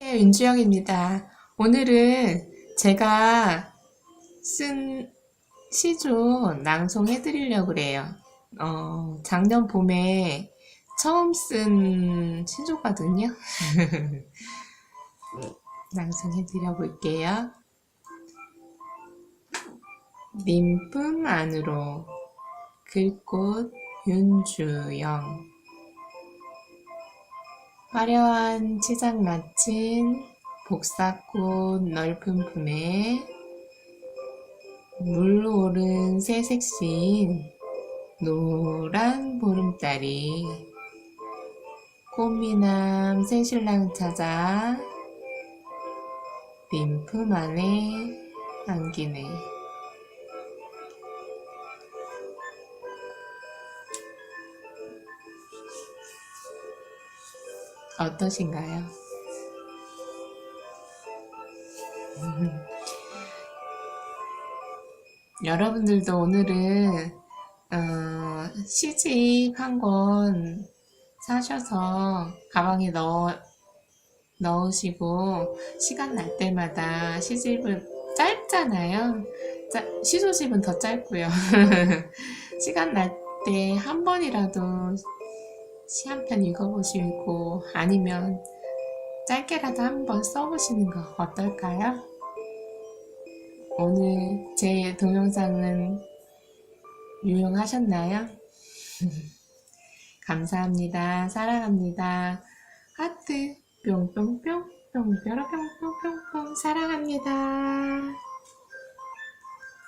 네, 윤주영입니다. 오늘은 제가 쓴 시조 낭송해 드리려고 그래요. 어, 작년 봄에 처음 쓴 시조거든요. 낭송해 드려볼게요. 님품 안으로 글꽃 윤주영 화려한 치장 마친 복사꽃 넓은 품에 물 오른 새색신 노란 보름달이 꽃미남 새신랑 찾아 림품 안에 안기네. 어떠신가요? 여러분들도 오늘은 어, 시집 한 권 사셔서 가방에 넣어 넣으시고 시간 날 때마다 시집을 짧잖아요. 짜, 시조집은 더 짧고요. 시간 날 때 한 번이라도 시 한 편 읽어보시고 아니면 짧게라도 한번 써보시는 거 어떨까요? 오늘 제 동영상은 유용하셨나요? 감사합니다. 사랑합니다. 하트 뿅뿅뿅 뿅뿅뿅뿅뿅 사랑합니다.